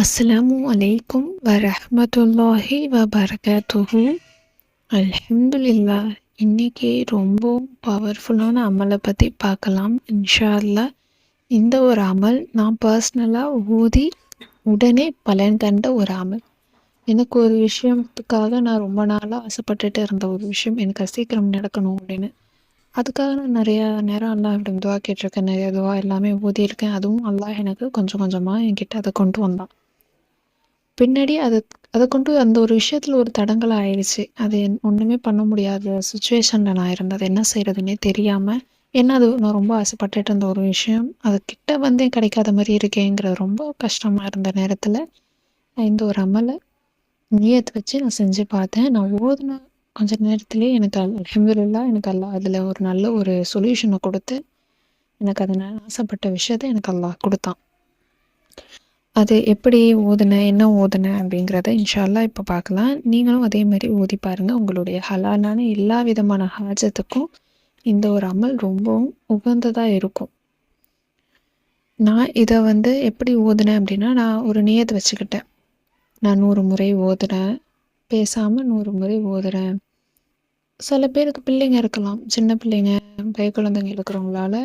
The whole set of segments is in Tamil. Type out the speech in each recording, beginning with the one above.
அஸ்லாமு அலைக்கும் வரமத்துல்லாஹி வபரகாத்துஹு அல்ஹம்துலில்லா இன்னைக்கு ரொம்ப பவர்ஃபுல்லான அமலை பற்றி பார்க்கலாம் இன்ஷா அல்லா இந்த ஒரு அமல் நான் பர்சனலாக ஊதி உடனே பலன் கண்ட ஒரு அமல். எனக்கு ஒரு விஷயத்துக்காக நான் ரொம்ப நாளாக ஆசைப்பட்டுட்டு இருந்த ஒரு விஷயம் எனக்கு சீக்கிரம் நடக்கணும் அப்படின்னு. அதுக்காக நான் நிறையா நேரம் அல்லாஹ் இப்படி துவா கேட்டிருக்கேன் நிறைய துவா எல்லாமே ஊதியிருக்கேன். அதுவும் அல்லாஹ் எனக்கு கொஞ்சம் கொஞ்சமாக என்கிட்ட அதை கொண்டு வந்தான். பின்னாடி அதை அதை கொண்டு அந்த ஒரு விஷயத்தில் ஒரு தடங்கல் ஆயிடுச்சு அது என் ஒன்றுமே பண்ண முடியாத சுச்சுவேஷனில் நான் இருந்தது. என்ன செய்கிறதுனே தெரியாமல் ஏன்னா அது நான் ரொம்ப ஆசைப்பட்டுட்டு இருந்த ஒரு விஷயம். அது கிட்ட வந்தே கிடைக்காத மாதிரி இருக்கேங்கிறது ரொம்ப கஷ்டமாக இருந்த நேரத்தில் இந்த ஒரு அமலை நியத்தை வச்சு நான் செஞ்சு பார்த்தேன். நான் ஓதுன கொஞ்ச நேரத்துலேயே எனக்கு அல்ஹம்துலில்லா எனக்கு அல்லா அதில் ஒரு நல்ல ஒரு சொல்யூஷனை கொடுத்து எனக்கு அதை நான் ஆசைப்பட்ட விஷயத்த எனக்கு அல்லாஹ் கொடுத்தான். அது எப்படி ஓதுனேன் என்ன ஓதுனேன் அப்படிங்கிறத இன்ஷால்லா இப்போ பார்க்கலாம். நீங்களும் அதே மாதிரி ஓதி பாருங்கள் உங்களுடைய ஹலாலான எல்லா விதமான ஹாஜத்துக்கும் இந்த ஒரு அமல் ரொம்பவும் உகந்ததாக இருக்கும். நான் இதை வந்து எப்படி ஓதுனேன் அப்படின்னா நான் ஒரு நியத்தை வச்சுக்கிட்டேன். நான் நூறு முறை ஓதுறேன் பேசாமல் நூறு முறை ஓதுறேன் சில பேருக்கு பிள்ளைங்க இருக்கலாம். சின்ன பிள்ளைங்க கை குழந்தைங்க இருக்கிறவங்களால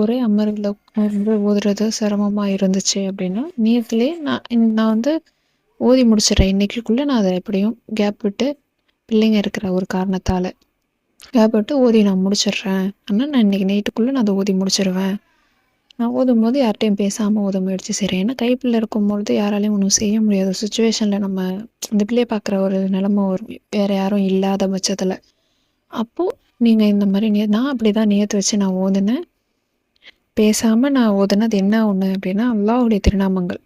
ஒரே அமர்வில் உட்கார்ந்து ஓதுறது சிரமமாக இருந்துச்சு அப்படின்னா நேரத்துலேயே நான் நான் வந்து ஓதி முடிச்சிடுறேன். இன்றைக்கிக்குள்ளே நான் அதை எப்படியும் கேப் விட்டு பிள்ளைங்க இருக்கிற ஒரு காரணத்தால் கேப் விட்டு ஓதி நான் முடிச்சிடுறேன். ஆனால் நான் இன்றைக்கி நைட்டுக்குள்ளே நான் அதை ஓதி முடிச்சிடுவேன். நான் ஓதும் போது யார்கிட்டையும் பேசாமல் ஓத முயற்சி செய்கிறேன் ஏன்னா கைப்பிள்ளை இருக்கும்பொழுது யாராலையும் ஒன்றும் செய்ய முடியாத சுச்சுவேஷனில் நம்ம இந்த பிள்ளையை பார்க்குற ஒரு நிலமை ஒரு வேறு யாரும் இல்லாத பட்சத்தில். அப்போது நீங்கள் இந்த மாதிரி நே நான் அப்படி தான் நேற்று வச்சு நான் ஓதுனேன். பேசாமல் நான் ஓதுனது என்ன ஒன்று அப்படின்னா அல்லாஹுடைய திருநாமங்கள்.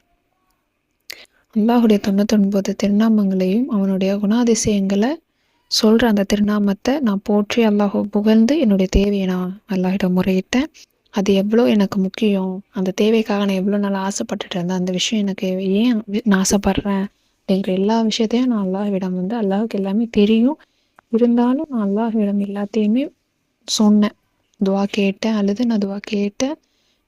அல்லாஹுடைய தொண்ணூத்தொன்பது திருநாமங்களையும் அவனுடைய குணாதிசயங்களை சொல்கிற அந்த திருநாமத்தை நான் போற்றி அல்லாஹ் புகழ்ந்து என்னுடைய தேவையை நான் அல்லாஹிடம் முறையிட்டேன். அது எவ்வளோ எனக்கு முக்கியம்? அந்த தேவைக்காக நான் எவ்வளோ நாள் ஆசைப்பட்டுட்டு இருந்தேன்? அந்த விஷயம் எனக்கு ஏன் நான் ஆசைப்பட்றேன்? அப்படிங்கிற எல்லா விஷயத்தையும் நான் அல்லாஹ்விடம் வந்து அல்லாஹுக்கு எல்லாமே தெரியும். இருந்தாலும் நான் அல்லாஹ்விடம் எல்லாத்தையுமே சொன்னேன். துவா கேட்டேன் அழுது நான் துவா கேட்டேன்.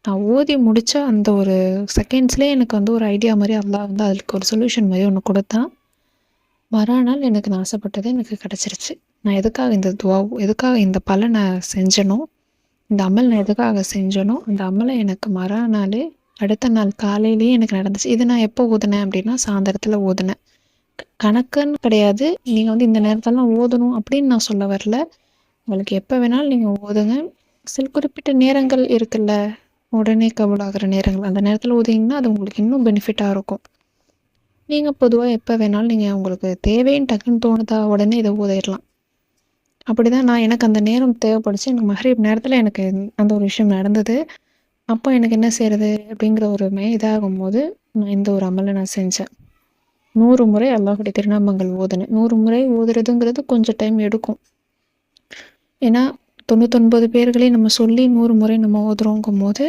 நான் ஓதி முடித்த அந்த ஒரு செகண்ட்ஸ்லேயே எனக்கு வந்து ஒரு ஐடியா மாதிரி அல்லா வந்து அதுக்கு ஒரு சொல்யூஷன் மாதிரி ஒன்று கொடுத்தான். மறுநாள் எனக்கு நான் ஆசைப்பட்டது எனக்கு கிடச்சிருச்சு. நான் எதுக்காக இந்த துவா எதுக்காக இந்த பலனை செஞ்சனோ இந்த அமல் நான் எதுக்காக செஞ்சனோ அந்த அமலை எனக்கு மறுநாள் அடுத்த நாள் காலையிலேயே எனக்கு நடந்துச்சு. இது நான் எப்போ ஊதுனேன் அப்படின்னா சாயந்தரத்தில் ஊதுனேன் கணக்குன்னு கிடையாது. நீங்கள் வந்து இந்த நேரத்தெல்லாம் ஓதணும் அப்படின்னு நான் சொல்ல வரல. உங்களுக்கு எப்போ வேணாலும் நீங்கள் ஓதுங்க. சில குறிப்பிட்ட நேரங்கள் இருக்குல்ல? உடனே கபூலாகிற நேரங்கள். அந்த நேரத்தில் ஊதிங்கன்னா அது உங்களுக்கு இன்னும் பெனிஃபிட்டாக இருக்கும். நீங்கள் பொதுவாக எப்போ வேணாலும் நீங்கள் உங்களுக்கு தேவைன்னு டக்குன்னு தோணுதா உடனே இதை ஊதிடலாம் அப்படி தான் நான் எனக்கு அந்த நேரம் தேவைப்படுச்சு. எனக்கு மஹரீப் நேரத்தில் எனக்கு அந்த ஒரு விஷயம் நடந்தது. அப்போ எனக்கு என்ன செய்கிறது அப்படிங்கிற ஒரு மே இதாகும் போது நான் இந்த ஒரு அமலை நான் செஞ்சேன். நூறு முறை அல்லாஹுடைய திருநாமங்கள் ஓதுனேன் நூறு முறை ஓதுறதுங்கிறது கொஞ்சம் டைம் எடுக்கும். ஏன்னா தொண்ணூத்தொன்பது பேர்களையும் நம்ம சொல்லி நூறு முறை நம்ம ஓதுறோங்கும் போது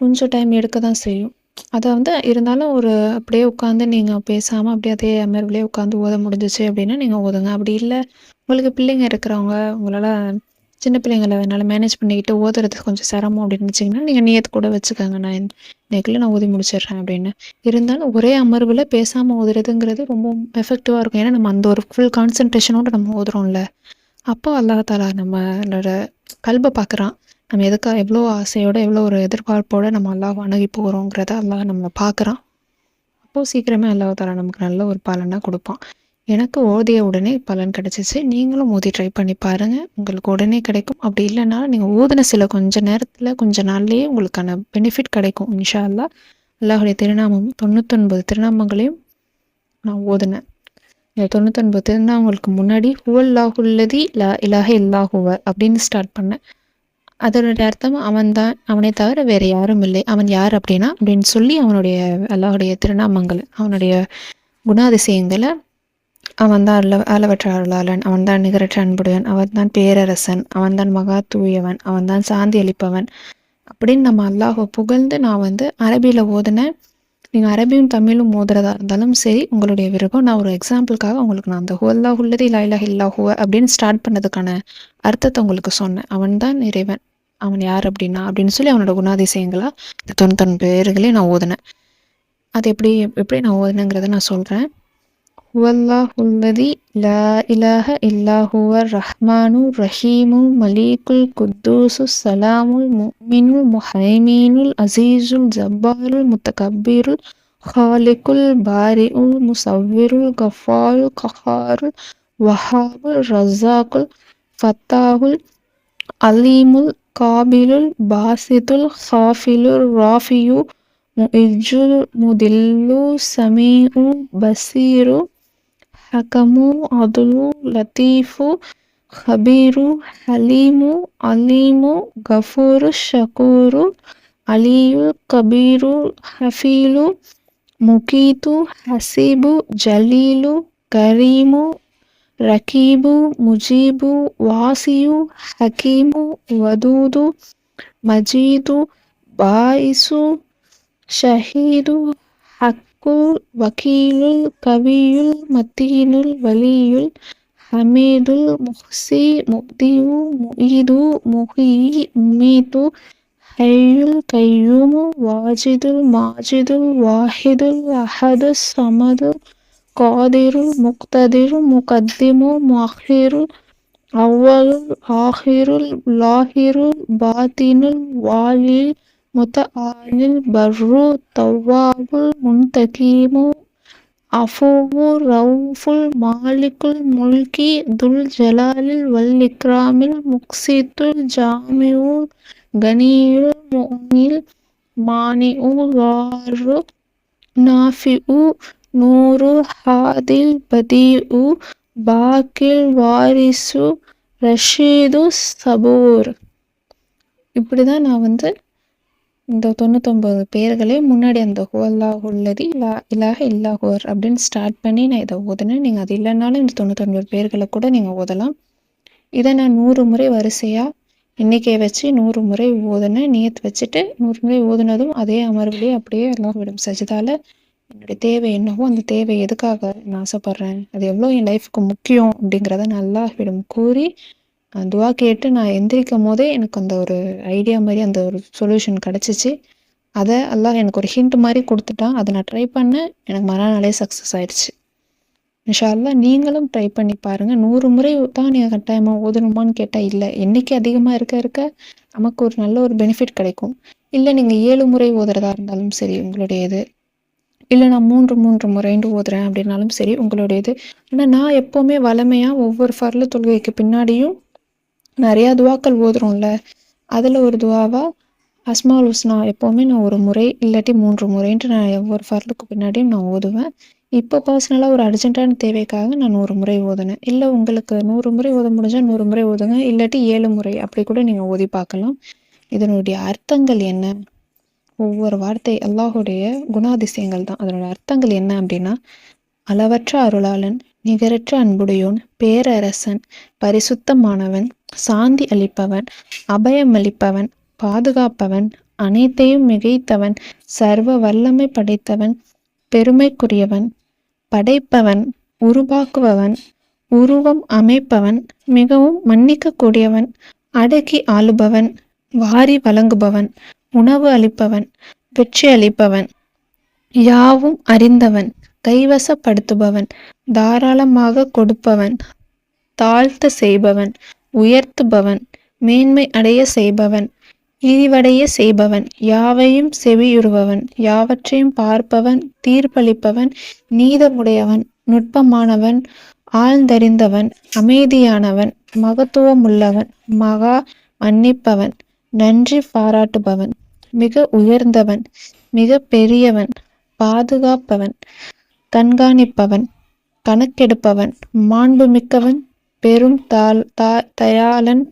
கொஞ்சம் டைம் எடுக்க தான் செய்யும். அதை வந்து இருந்தாலும் ஒரு அப்படியே உட்காந்து நீங்கள் பேசாமல் அப்படியே அதே அமர்விலே உட்காந்து ஓத முடிஞ்சிச்சு அப்படின்னா நீங்கள் ஓதுங்க. அப்படி இல்லை உங்களுக்கு பிள்ளைங்க இருக்கிறவங்க உங்களால் சின்ன பிள்ளைங்களை என்னால் மேனேஜ் பண்ணிக்கிட்டு ஓதுறது கொஞ்சம் சிரமம் அப்படின்னு நினச்சிங்கன்னா நீங்கள் நியத்து கூட வச்சுக்கோங்க. நான் இன்னைக்குள்ள நான் ஓதி முடிச்சிடுறேன் அப்படின்னு. இருந்தாலும் ஒரே அமர்வில் பேசாமல் ஓதுறதுங்கிறது ரொம்ப எஃபெக்டிவாக இருக்கும். ஏன்னா நம்ம அந்த ஒரு ஃபுல் கான்சன்ட்ரேஷனோடு நம்ம ஓதுறோம்ல. அப்போ அல்லாஹாலா நம்மளோட கல்பை பார்க்குறான். நம்ம எதுக்காக எவ்வளோ ஆசையோடு எவ்வளோ ஒரு எதிர்பார்ப்போடு நம்ம அல்லாஹ் அணுகி போகிறோங்கிறத அல்லாஹ் நம்ம பார்க்குறான். அப்போது சீக்கிரமே அல்லாஹ் தாலா நமக்கு நல்ல ஒரு பலனாக கொடுப்பான். எனக்கு ஓதிய உடனே பலன் கிடச்சிச்சு. நீங்களும் ஓதி ட்ரை பண்ணி பாருங்கள் உங்களுக்கு உடனே கிடைக்கும். அப்படி இல்லைன்னா நீங்கள் ஓதின சில கொஞ்ச நேரத்தில் கொஞ்ச நாள்லேயே உங்களுக்கான பெனிஃபிட் கிடைக்கும் இன்ஷா அல்லா அல்லாஹுடைய திருநாமம் தொண்ணூத்தொன்பது திருநாமங்களையும் நான் ஓதினேன். இந்த தொண்ணூத்தொன்பது அவங்களுக்கு முன்னாடி ஹுவல்லாஹுல்லதி லா இலாக இல்லாஹுவ அப்படின்னு ஸ்டார்ட் பண்ணேன். அதனுடைய அர்த்தம் அவன் தான் அவனை தவிர வேறு யாரும் இல்லை. அவன் யார் அப்படின்னா அப்படின்னு சொல்லி அவனுடைய அல்லாஹுடைய திருநாமங்கள் அவனுடைய குணாதிசயங்களை அவன் தான் அல்ல அளவற்ற அருளாளன் அவன் தான் நிகரற்ற அன்புடையவன் அவன் தான் பேரரசன் அவன் தான் மகா தூயவன் அவன் தான் சாந்தி அளிப்பவன் அப்படின்னு நம்ம அல்லாஹை புகழ்ந்து நான் வந்து அரபியில் ஓதுனேன் நீங்கள் அரபியும் தமிழும் மோதுறதா இருந்தாலும் சரி உங்களுடைய விருப்பம் நான் ஒரு எக்ஸாம்பிளுக்காக உங்களுக்கு நான் அந்த ஹுவல்லா உள்ளது இல்லா ஹில்லா இல்லா ஹுவ அப்படின்னு ஸ்டார்ட் பண்ணதுக்கான அர்த்தத்தை உங்களுக்கு சொன்னேன். அவன் தான் இறைவன். அவன் யார் அப்படின்னா அப்படின்னு சொல்லி அவனோட குணாதிசயங்களாக இந்த தொண்ணூத்தொன்று பேர்களையும் நான் ஓதுனேன். அது எப்படி எப்படி நான் ஓதுனேங்கிறத நான் சொல்கிறேன் هو الله الذي لا إله إلا هو الرحمن الرحيم مليك القدوس السلام المؤمن المحيمين العزيز الجبار المتكبر الخالق البارئ المصور الغفار القهار الوهاب الرزاق الفتاح العليم القابل الباسط الخافل الرافي مؤج مدل سميع بصير حكم عدل لطيف خبير حليم عليم غفور شكور علي كبير حفيل مكيت حسيب جليل كريم ركيب مجيب واصي حكيم ودود مجيد بائس شهيد حق ஹக்கு வக்கீலுல் கவியுல் மத்தியினுள் வலியுல் ஹமீதுல் முஹ்சி முப்தியு முயிது முஹீ முமீது ஹையுல் கையூமு வாஜிதுல் மாஜிதுல் வாஹிதுல் அஹது சமது காதிருல் முக்ததிரு முகத்திமு முஅஹிருல் அவ்வலுல் ஆஹிருல் லாஹிருல் பாத்தினுல் வாலில் முத்தஆலில் பர்ரு தவ்வாபுல் முன்தகீமு அஃபூவு ரவுஃபுல் மாலிக்குல் முல்கி துல் ஜலாலில் வல் இக்ராமில் முக்சித்துல் ஜாமிஉல் கனியுல் முஃனில் மானிஉ லாரு நாஃபிஉ நூரு ஹாதில் பதீஉ பாக்கில் வாரிசு ரஷீது சபூர். இப்படி தான் நான் வந்து இந்த தொண்ணூத்தொம்பது பேர்களே முன்னாடி அந்த ஹுவல்லாஹ் உள்ளதி லா இல்லா ஹோர் அப்படின்னு ஸ்டார்ட் பண்ணி நான் இதை ஓதுனேன். நீங்கள் அது இல்லைனாலும் இந்த தொண்ணூத்தொன்பது பேர்களை கூட நீங்கள் ஓதலாம். இதை நான் நூறு முறை வரிசையாக எண்ணிக்கையை வச்சு நூறு முறை ஓதுனேன். நியத் வச்சுட்டு நூறு முறை ஓதுனதும் அதே அமர்வுலேயே அப்படியே அல்லாஹ்விடம் சஜிதால என்னுடைய தேவை என்னவோ அந்த தேவை எதுக்காக நான் ஆசைப்பட்றேன்? அது எவ்வளோ என் லைஃப்க்கு முக்கியம் அப்படிங்கிறத நான் அல்லாஹ்விடம் கூறி துவா கேட்டு நான் எந்திரிக்கும் போதே எனக்கு அந்த ஒரு ஐடியா மாதிரி அந்த ஒரு சொல்யூஷன் கிடச்சிச்சு. அதை அல்லாஹ் எனக்கு ஒரு ஹிண்ட் மாதிரி கொடுத்துட்டான். அதை நான் ட்ரை பண்ணேன். எனக்கு மறுநாளே சக்ஸஸ் ஆயிடுச்சு. இன்ஷா நீங்களும் ட்ரை பண்ணி பாருங்கள் நூறு முறை தான் நீங்கள் கட்டாயமாக ஓதணுமான்னு கேட்டால் இல்லை. என்றைக்கு அதிகமாக இருக்க இருக்க நமக்கு ஒரு நல்ல ஒரு பெனிஃபிட் கிடைக்கும். இல்லை நீங்கள் ஏழு முறை ஓதுறதா இருந்தாலும் சரி உங்களுடையது. இல்லை நான் மூன்று மூன்று முறைண்டு ஓதுறேன் அப்படின்னாலும் சரி உங்களுடையது. ஆனால் நான் எப்போவுமே வளமையாக ஒவ்வொரு ஃபர்ல தொழுகைக்கு பின்னாடியும் நிறையா துவாக்கள் ஓதுறோம்ல. அதில் ஒரு துவாவா அஸ்மால் உஸ்னா எப்போவுமே நான் ஒரு முறை இல்லாட்டி மூன்று முறைன்ட்டு நான் ஒவ்வொரு ஃபர்லுக்கு பின்னாடியும் நான் ஓதுவேன். இப்போ பர்சனலாக ஒரு அர்ஜென்ட்டான தேவைக்காக நான் நூறு முறை ஓதுனேன். இல்லை உங்களுக்கு நூறு முறை ஓத முடிஞ்சால் நூறு முறை ஓதுங்க இல்லாட்டி ஏழு முறை அப்படி கூட நீங்கள் ஓதி பார்க்கலாம். இதனுடைய அர்த்தங்கள் என்ன? ஒவ்வொரு வார்த்தை அல்லாஹுடைய குணாதிசயங்கள் தான். அதனுடைய அர்த்தங்கள் என்ன அப்படின்னா அளவற்ற அருளாளன் நிகரற்ற அன்புடையோன் பேரரசன் பரிசுத்தமானவன் சாந்தி அளிப்பவன் அபயமளிப்பவன் பாதுகாப்பவன் அனைத்தையும் மிகைத்தவன் சர்வ வல்லமை படைத்தவன் பெருமைக்குரியவன் படைப்பவன் உருவாக்குபவன் உருவம் அமைப்பவன் மிகவும் மன்னிக்கக்கூடியவன் அடக்கி ஆளுபவன் வாரி வழங்குபவன் உணவு அளிப்பவன் வெற்றி அளிப்பவன் யாவும் அறிந்தவன் கைவசப்படுத்துபவன் தாராளமாக கொடுப்பவன் தாழ்த்த செய்பவன் உயர்த்துபவன் மேன்மை அடைய செய்பவன் இழிவடைய செய்பவன் யாவையும் செவியுறுபவன் யாவற்றையும் பார்ப்பவன் தீர்ப்பளிப்பவன் நீதமுடையவன் நுட்பமானவன் ஆழ்ந்தறிந்தவன் அமைதியானவன் மகத்துவமுள்ளவன் மகா மன்னிப்பவன் நன்றி பாராட்டுபவன் மிக உயர்ந்தவன் மிக பெரியவன் பாதுகாப்பவன் கண்காணிப்பவன் கணக்கெடுப்பவன் மாண்புமிக்கவன் பெரும் தால் தா தயாளன்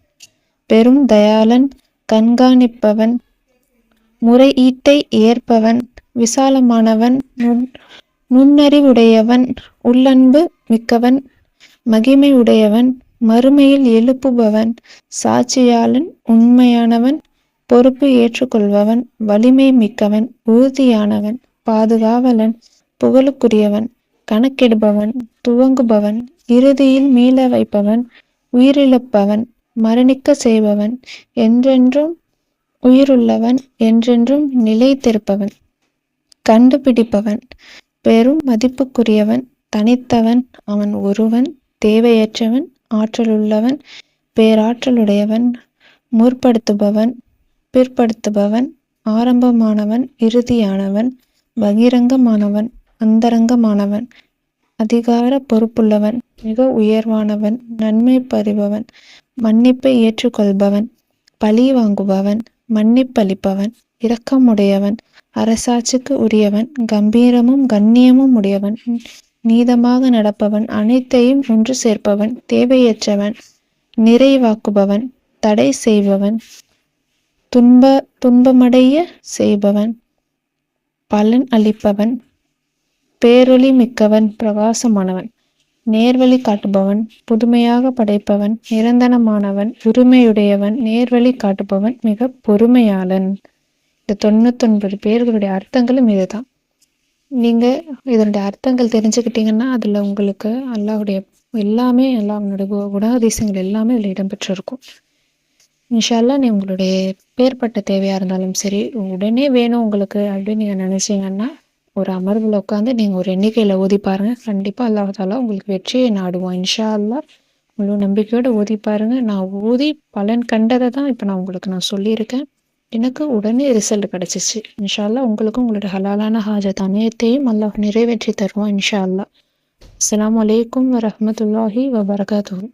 பெரும் தயாளன் கண்காணிப்பவன் முறையீட்டை ஏற்பவன் விசாலமானவன் நுண் நுண்ணறிவுடையவன் உள்ளன்பு மிக்கவன் மகிமை உடையவன் மறுமையில் எழுப்புபவன் சாட்சியாளன் உண்மையானவன் பொறுப்பு ஏற்றுக்கொள்பவன் வலிமை மிக்கவன் உறுதியானவன் பாதுகாவலன் புகழுக்குரியவன். கணக்கெடுப்பவன் துவங்குபவன் இறுதியில் மீள வைப்பவன் உயிரிழப்பவன் மரணிக்க செய்பவன் என்றென்றும் உயிருள்ளவன் என்றென்றும் நிலைத்திருப்பவன். கண்டுபிடிப்பவன் பெரும் மதிப்புக்குரியவன் தனித்தவன் அவன் ஒருவன் தேவையற்றவன் ஆற்றலுள்ளவன் பேராற்றலுடையவன் முற்படுத்துபவன் பிற்படுத்துபவன் ஆரம்பமானவன் இறுதியானவன் பகிரங்கமானவன். அந்தரங்கமானவன் அதிகார பொறுப்புள்ளவன் மிக உயர்வானவன் நன்மை பறிபவன் மன்னிப்பை ஏற்றுக்கொள்பவன் பழி வாங்குபவன் மன்னிப்பளிப்பவன் இரக்கமுடையவன் அரசாட்சிக்கு உரியவன் கம்பீரமும் கண்ணியமும் உடையவன் நீதமாக நடப்பவன் அனைத்தையும் ஒன்று சேர்ப்பவன் தேவையற்றவன் நிறைவாக்குபவன் தடை செய்பவன் துன்ப துன்பமடைய செய்பவன் பலன் அளிப்பவன் பேரொளி மிக்கவன் பிரகாசமானவன். நேர்வழி காட்டுபவன் புதுமையாக படைப்பவன் நிரந்தரமானவன் உரிமையுடையவன் நேர்வழி காட்டுபவன் மிக பொறுமையாளன். இந்த தொண்ணூத்தொன்பது பேர்களுடைய அர்த்தங்களும் இதுதான். நீங்கள் இதனுடைய அர்த்தங்கள் தெரிஞ்சுக்கிட்டீங்கன்னா அதில் உங்களுக்கு அல்லாஹுடைய எல்லாமே எல்லா அவனுடைய குணாதிசயங்கள் எல்லாமே இதில் இடம்பெற்றிருக்கும். இன்ஷால்லா நீ உங்களுடைய பேர்பட்ட தேவையாக இருந்தாலும் சரி உடனே வேணும் உங்களுக்கு அப்படின்னு நீங்கள் நினச்சிங்கன்னா ஒரு அமர்வில் உட்காந்து நீங்கள் ஒரு எண்ணிக்கையில் ஓதி பாருங்கள் கண்டிப்பாக அல்லாஹாலா உங்களுக்கு வெற்றியை நாடுவோம் இன்ஷா அல்லா முழு நம்பிக்கையோடு ஓதி பாருங்கள் நான் ஓதி பலன் கண்டதை தான் இப்போ நான் உங்களுக்கு நான் சொல்லியிருக்கேன். எனக்கு உடனே ரிசல்ட் கிடச்சிச்சு. இன்ஷால்லா உங்களுக்கும் உங்களோட ஹலாலான ஹாஜத் அனைத்தையும் அல்லாஹ் நிறைவேற்றி தருவோம் இன்ஷா அல்லா அஸ்லாம் வலைக்கம் வரமத்துல்லாஹி வபரகாத்தூர்